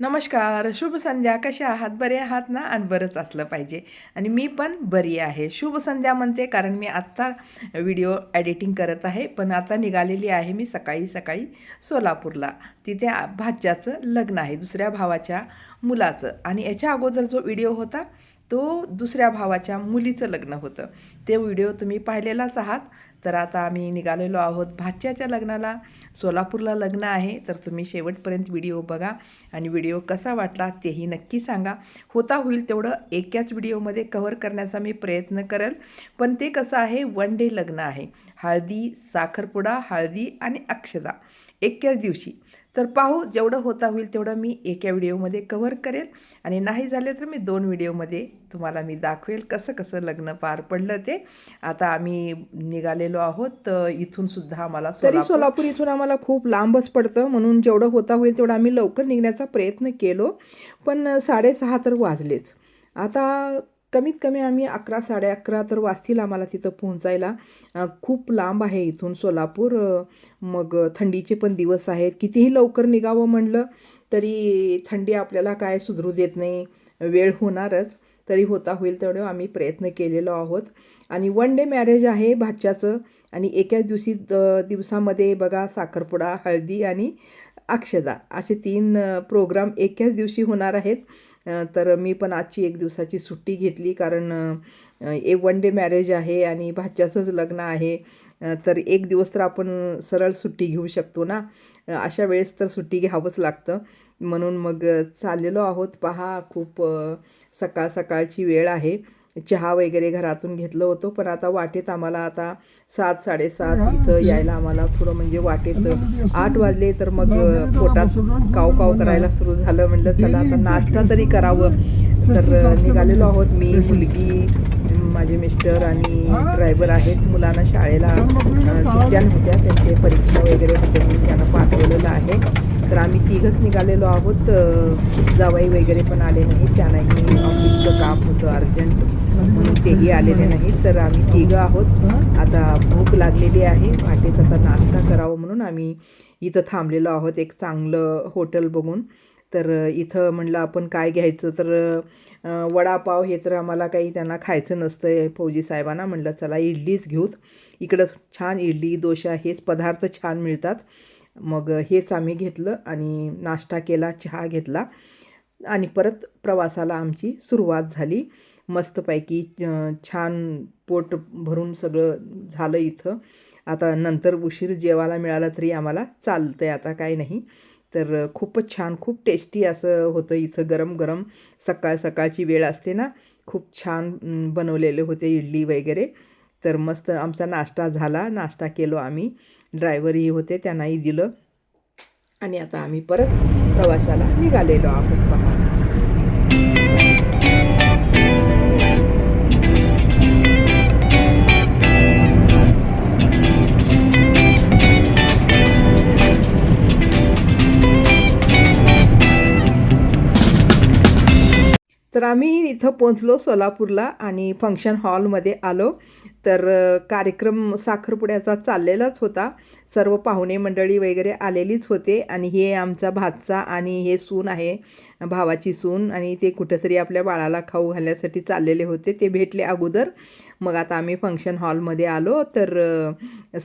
नमस्कार शुभ संध्या. कशा आहात? बरे आहात ना? आणि बरंच असलं पाहिजे. आणि मी पण बरी आहे. शुभ संध्या म्हणते कारण मी आत्ता व्हिडिओ एडिटिंग करत आहे. पण आता निघालेली आहे मी सकाळी सकाळी सोलापूरला. तिथे भाज्याचं भाच्याचं लग्न आहे दुसऱ्या भावाच्या मुलाचं. आणि याच्या अगोदर जो व्हिडिओ होता तो दुसऱ्या भावाच्या मुलीचं लग्न होतं. ते व्हिडिओ तुम्ही पाहिलेलाच आहात. तर आता आम्ही निघालेलो आहोत भाच्याच्या लग्नाला. सोलापूरला लग्न आहे तर तुम्ही शेवटपर्यंत व्हिडिओ बघा आणि व्हिडिओ कसा वाटला तेही नक्की सांगा. होता होईल तेवढं एकाच व्हिडिओमध्ये कव्हर करण्याचा मी प्रयत्न करेल. पण ते कसं आहे वन डे लग्न आहे. हळदी साखरपुडा हळदी आणि अक्षदा. एकाच दिवशी. तर पाहू जेवढं होता होईल तेवढं मी एका व्हिडिओमध्ये कव्हर करेल. आणि नाही झाले तर मी दोन व्हिडिओमध्ये तुम्हाला मी दाखवेल कसं कसं लग्न पार पडलं ते. आता आम्ही निघालेलो आहोत तर इथून सुद्धा आम्हाला तरी सोलापूर इथून आम्हाला खूप लांबच पडतं. म्हणून जेवढं होता होईल तेवढं आम्ही लवकर निघण्याचा प्रयत्न केलो. पण साडेसहा तर वाजलेच. आता कमीत कमी आम्ही अकरा साडे अकरा तर वाजतील आम्हाला तिथं पोहोचायला. खूप लांब आहे इथून सोलापूर. मग थंडीचे पण दिवस आहेत. कितीही लवकर निघावं म्हणलं तरी थंडी आपल्याला काय सुधरू देत नाही. वेळ होणारच. तरी होता होईल तेवढं आम्ही प्रयत्न केलेलो आहोत. आणि वन डे मॅरेज आहे भाच्याचं. आणि एकाच दिवशी द- दिवसामध्ये बघा साखरपुडा हळदी आणि अक्षदा असे तीन प्रोग्राम एकाच दिवशी होणार आहेत. तर मी पण आजची एक दिवसाची सुट्टी घेतली कारण ए वन डे मॅरेज आहे आणि भाच्याचंच लग्न आहे. तर एक दिवस तर आपण सरळ सुट्टी घेऊ शकतो ना? अशा वेळेस तर सुट्टी घ्यावंच लागतं. म्हणून मग चाललेलो आहोत. पहा खूप सकाळ सकाळची वेळ आहे. चहा वगैरे घरातून घेतलं होतं पण आता वाटेत आम्हाला आता सात साडेसात इथं यायला आम्हाला थोडं म्हणजे वाटेत आठ वाजले तर मग पोटात काव काव करायला सुरू झालं. म्हटलं चला आता नाश्ता तरी करावं. तर निघालेलो आहोत मी मुलगी माझे मिस्टर आणि ड्रायव्हर आहेत. मुलांना शाळेला सुट्ट्या नव्हत्या. त्यांचे परीक्षा वगैरे होते म्हणून त्यांना पाठवलेलं आहे. तर आम्ही तिघंच निघालेलो आहोत. जवाई वगैरे पण आले नाहीत. त्यांनाही ऑफिसचं काम होतं अर्जंट. म्हणून तेही आलेले नाहीत. तर आम्ही तिघं आहोत. आता भूक लागलेली आहे. वाटेच आता नाश्ता करावं म्हणून आम्ही इथं थांबलेलो आहोत. एक चांगलं हॉटेल बघून. तर इथं म्हणलं आपण काय घ्यायचं? तर वडापाव हे तर आम्हाला काही त्यांना खायचं नसतं फौजी साहेबांना म्हणलं चला इडलीच घेऊत इकडं छान इडली दोशा हेच पदार्थ छान मिळतात. मग हेच आम्ही घेतलं आणि नाश्ता केला चहा घेतला. आणि परत प्रवासाला आमची सुरुवात झाली. मस्तपैकी छान पोट भरून सगळं झालं इथं. आता नंतर उशीर जेवायला मिळाला तरी आम्हाला चालतं आहे आता काय नाही. तर खूपच छान खूप टेस्टी असं होतं इथं गरम गरम. सकाळ सकाळची वेळ असते ना खूप छान बनवलेले होते इडली वगैरे. तर मस्त आमचा नाश्ता झाला नाश्ता केलो आम्ही. ड्रायव्हरही होते त्यांनाही दिलं. आणि आता आम्ही परत प्रवासाला निघालेलो आहोत. पहा. तर आम्ही इथं पोचलो सोलापूरला आणि फंक्शन हॉलमध्ये आलो. तर कार्यक्रम साखरपुड्याचा चाललेलाच होता. सर्व पाहुणे मंडळी वगैरे आलेलीच होते आणि हे आमचा भातचा आणि हे सून आहे भावाची सून आणि ते कुठंतरी आपल्या बाळाला खाऊ घालण्यासाठी चाललेले होते. ते भेटले अगोदर. मग आता आम्ही फंक्शन हॉलमध्ये आलो. तर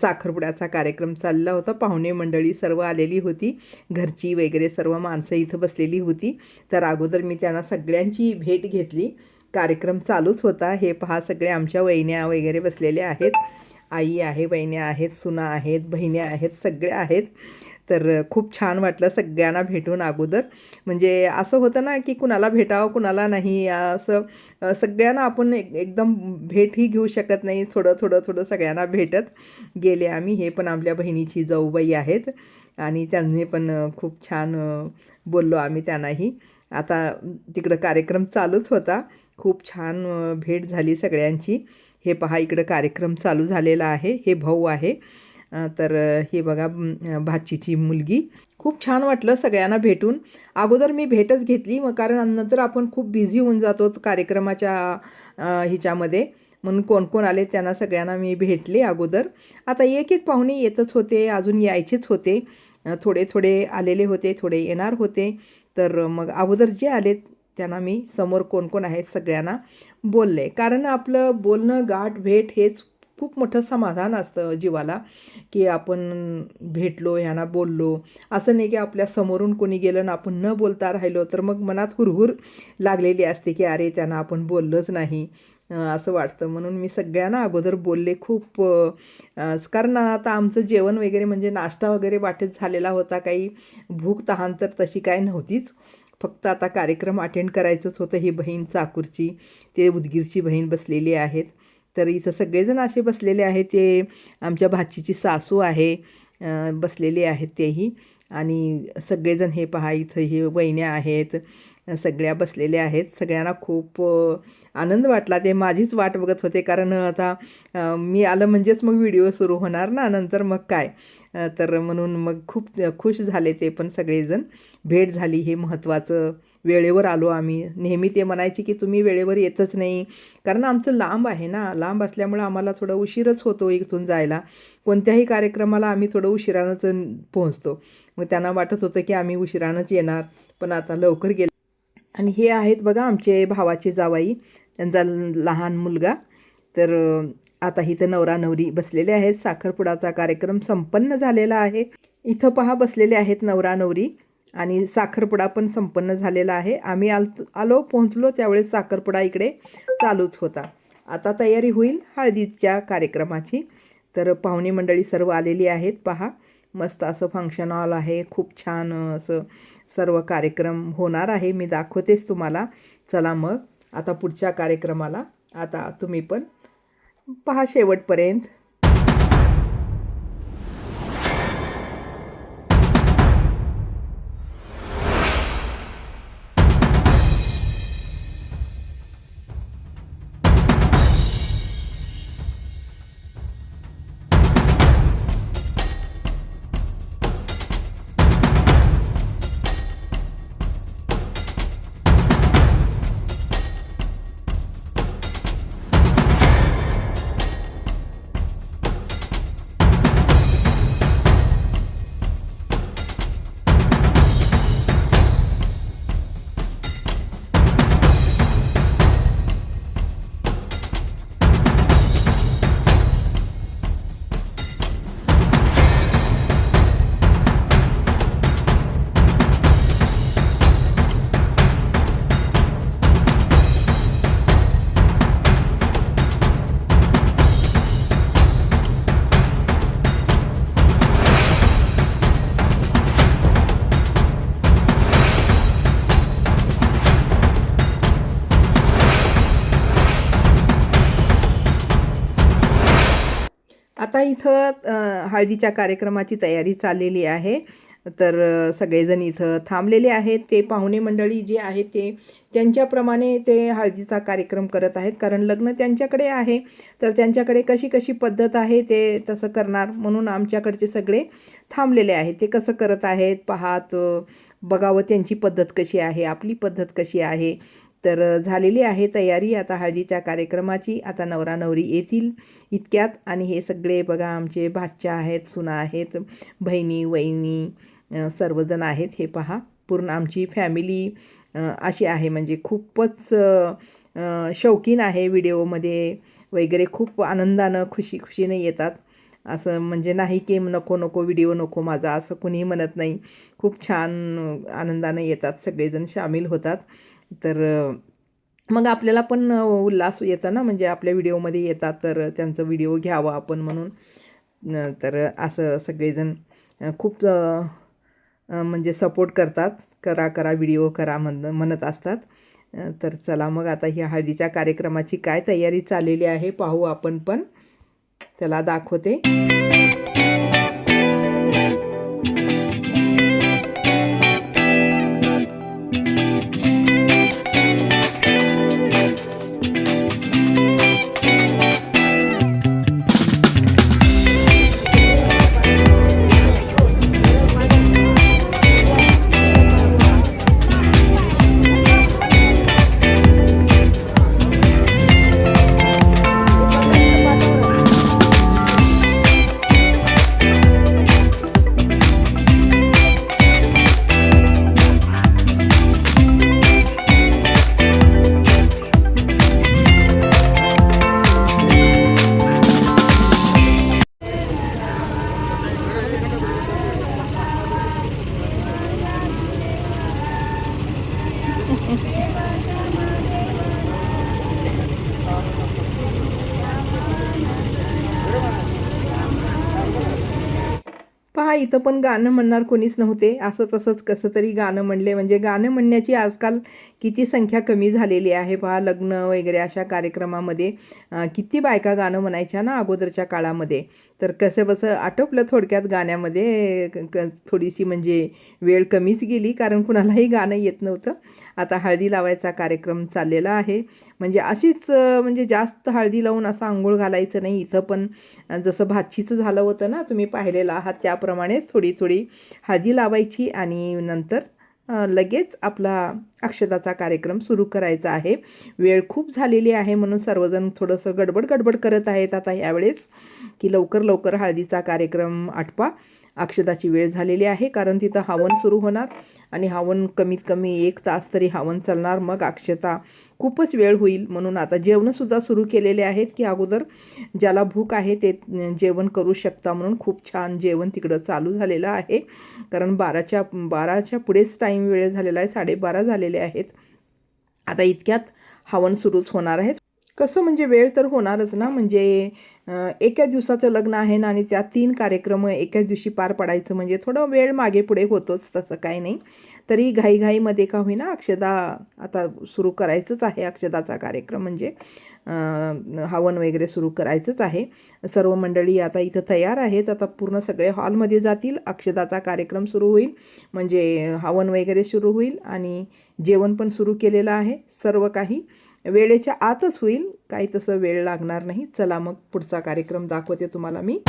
साखरपुड्याचा कार्यक्रम चालला होता. पाहुणे मंडळी सर्व आलेली होती. घरची वगैरे सर्व माणसं इथं बसलेली होती. तर अगोदर मी त्यांना सगळ्यांची भेट घेतली. कार्यक्रम चालूच होता. हे पहा सगळे आमच्या वहिन्या वगैरे बसलेल्या आहेत. आई आहे वहिन्या आहेत सुना आहेत बहिण्या आहेत सगळ्या आहेत. तर खूप छान वाटलं सगळ्यांना भेटून अगोदर. म्हणजे असं होतं ना की कुणाला भेटावं कुणाला नाही असं सगळ्यांना आपण एक एकदम भेटही घेऊ शकत नाही. थोडं थोडं थोडं सगळ्यांना भेटत गेले आम्ही. हे पण आपल्या बहिणीची जाऊबाई आहेत. आणि त्यांनी पण खूप छान बोललो आम्ही त्यांनाही. आता तिकडं कार्यक्रम चालूच होता. खूप छान भेट झाली सगळ्यांची. हे पहा इकडं कार्यक्रम चालू झालेला आहे. हे भाऊ आहे. तर हे बघा भाचीची मुलगी. खूप छान वाटलं सगळ्यांना भेटून. अगोदर मी भेटच घेतली मग कारण नंतर आपण खूप बिझी होऊन जातो कार्यक्रमाच्या हिच्यामध्ये. ह्याच्यामध्ये म्हणून कोण कोण आले त्यांना सगळ्यांना मी भेटले अगोदर. आता एक एक पाहुणे येतच होते अजून यायचेच होते. थोडे थोडे आलेले होते थोडे येणार होते. तर मग अगोदर जे आलेत त्यांना मी समोर कोण कोण आहेत सगळ्यांना बोलले. कारण आपलं बोलणं गाठ भेट हेच खूप मोठं समाधान असतं जीवाला की आपण भेटलो ह्यांना बोललो. असं नाही की आपल्या समोरून कोणी गेलं ना आपण न बोलता राहिलो तर मग मनात हुरहुर लागलेली असते की अरे त्यांना आपण बोललोच नाही असं वाटतं. म्हणून मी सगळ्यांना अगोदर बोलले खूप कारण आता आमचं जेवण वगैरे म्हणजे नाश्ता वगैरे वाटेत झालेला होता काही भूक तहान तर तशी काय नव्हतीच. फक्त आता कार्यक्रम अटेंड करायचंच होतं. ही बहीण चाकूरची ते उदगीरची बहीण बसलेली आहेत. तर इथं सगळेजण असे बसलेले आहेत. ते आमच्या भाचीची सासू आहे बसलेले आहेत तेही. आणि सगळेजण हे पहा इथं हे वहिन्या आहेत. सगळ्या बसलेल्या आहेत. सगळ्यांना खूप आनंद वाटला. ते माझीच वाट बघत होते कारण आता मी आलं म्हणजेच मग व्हिडिओ सुरू होणार ना नंतर मग काय? तर म्हणून मग खूप खुश झाले ते पण सगळेजण. भेट झाली हे महत्त्वाचं. वेळेवर आलो आम्ही. नेहमी ते म्हणायचे की तुम्ही वेळेवर येतच नाही. कारण आमचं लांब आहे ना. लांब असल्यामुळं आम्हाला थोडं उशीरच होतो इथून जायला. कोणत्याही कार्यक्रमाला आम्ही थोडं उशिरानंच पोहोचतो. मग त्यांना वाटत होतं की आम्ही उशिरानंच येणार. पण आता लवकर गेलं आणि हे आहेत बघा आमचे भावाचे जावाई त्यांचा लहान मुलगा. तर आता इथं नवरा नवरी बसलेले आहेत. साखरपुडाचा कार्यक्रम संपन्न झालेला आहे. इथं पहा बसलेले आहेत नवरा नवरी आणि साखरपुडा पण संपन्न झालेला आहे. आम्ही आल आलो पोहोचलो त्यावेळेस साखरपुडा इकडे चालूच होता. आता तयारी होईल हळदीच्या कार्यक्रमाची. तर पाहुणे मंडळी सर्व आलेली आहेत पहा. मस्त असं फंक्शन हॉल आहे. खूप छान असं सर्व कार्यक्रम होणार आहे. मी दाखवतेच तुम्हाला. चला मग आता पुढच्या कार्यक्रमाला आता तुम्ही पण पहा शेवटपर्यंत. आता इथं हळदीच्या कार्यक्रमाची तयारी चाललेली आहे. तर सगळेजण इथं थांबलेले आहेत. ते पाहुणे मंडळी जे आहेत ते त्यांच्याप्रमाणे ते हळदीचा कार्यक्रम करत आहेत. कारण लग्न त्यांच्याकडे आहे. तर त्यांच्याकडे कशी कशी पद्धत आहे ते तसं करणार म्हणून आमच्याकडचे सगळे थांबलेले आहेत. ते कसं करत आहेत? पाहात बघावं त्यांची पद्धत कशी आहे आपली पद्धत कशी आहे. तर झालेली आहे तयारी. आता हळदीच्या कार्यक्रमाची आता नवरा नवरी येतील इतक्यात. आणि हे सगळे बघा आमचे भाच्या आहेत सुना आहेत बहिणी वहिनी सर्वजण आहेत. हे पहा पूर्ण आमची फॅमिली अशी आहे. म्हणजे खूपच शौकीन आहे व्हिडिओमध्ये वगैरे. खूप आनंदानं खुशी खुशीने येतात. असं म्हणजे नाही की नको नको व्हिडिओ नको माझा असं कुणीही म्हणत नाही. खूप छान आनंदानं येतात. सगळेजण सामील होतात. तर मग आपल्याला पण उल्हास येता ना म्हणजे आपल्या व्हिडिओमध्ये येतात तर त्यांचं व्हिडिओ घ्यावा आपण म्हणून. तर असं सगळेजण खूप म्हणजे सपोर्ट करतात. करा करा व्हिडिओ करा म्हण म्हणत असतात. तर चला मग आता ही हळदीच्या कार्यक्रमाची काय तयारी चाललेली आहे पाहू आपण पण. त्याला दाखवते. इथं पण गाणं म्हणणार कोणीच नव्हते. असं तसंच कसं तरी गाणं म्हणले. म्हणजे गाणं म्हणण्याची आजकाल किती संख्या कमी झालेली आहे पहा लग्न वगैरे अशा कार्यक्रमामध्ये. किती बायका गाणं म्हणायच्या ना अगोदरच्या काळामध्ये. तर कसं बसं आटोपलं थोडक्यात गाण्यामध्ये क- क- थोडीशी म्हणजे वेळ कमीच गेली कारण कुणालाही गाणं येत नव्हतं. आता हळदी लावायचा कार्यक्रम चाललेला आहे. म्हणजे अशीच म्हणजे जास्त हळदी लावून असं आंघोळ घालायचं नाही. इथं पण जसं भाचीचं झालं होतं ना तुम्ही पाहिलेलं आहात त्याप्रमाणेच थोडी थोडी हळदी लावायची आणि नंतर लगेच आपला अक्षताचा कार्यक्रम सुरू करायचा आहे. वेळ खूप झालेली आहे म्हणून सर्वजण थोडंसं गडबड गडबड करत आहेत. आता यावेळेस की लवकर लवकर हळदीचा कार्यक्रम आटपा. अक्षताची वेळ झालेली आहे कारण तिथं हवन सुरू होणार आणि हवन कमीत कमी एक तास तरी हवन चालणार. मग अक्षता खूपच वेळ होईल म्हणून आता जेवणंसुद्धा सुरू केलेले आहेत की अगोदर ज्याला भूक आहे ते जेवण करू शकता म्हणून खूप छान जेवण तिकडं चालू झालेलं आहे. कारण बाराच्या बाराच्या पुढेच टाईम वेळ झालेला आहे साडेबारा झालेले आहेत. आता इतक्यात हवन सुरूच होणार आहे. कसं म्हणजे वेळ तर होणारच ना म्हणजे एका दिवसाचं लग्न आहे ना आणि त्या तीन कार्यक्रम एकाच दिवशी पार पडायचं म्हणजे थोडं वेळ मागे पुढे होतोच तसं काही नाही. तरी घाईघाईमध्ये का होईना अक्षदा आता सुरू करायचंच आहे अक्षदाचा कार्यक्रम म्हणजे. हवन वगैरे सुरू करायचंच आहे. सर्व मंडळी आता इथं तयार आहेच आता पूर्ण सगळे हॉलमध्ये जातील. अक्षदाचा कार्यक्रम सुरू होईल. म्हणजे हवन वगैरे सुरू होईल आणि जेवण पण सुरू केलेलं आहे. सर्व काही वेळेच्या आतच होईल. काही तसं वेळ लागणार नाही. चला मग पुढचा कार्यक्रम दाखवते तुम्हाला मी.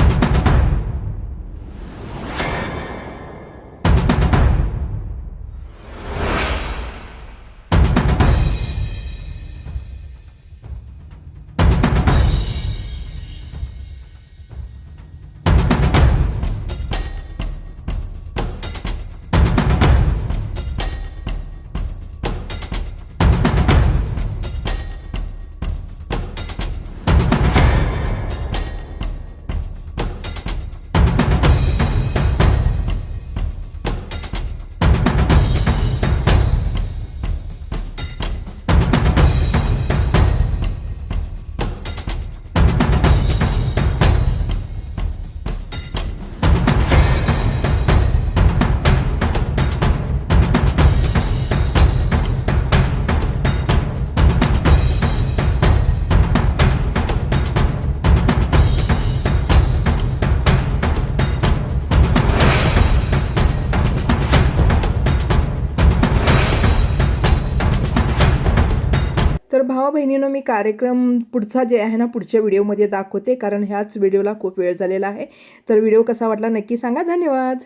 भावा बहिणीनं मी कार्यक्रम पुढचा जे आहे ना पुढच्या व्हिडिओमध्ये दाखवते कारण ह्याच व्हिडिओला खूप वेळ झालेला आहे. तर व्हिडिओ कसा वाटला नक्की सांगा. धन्यवाद.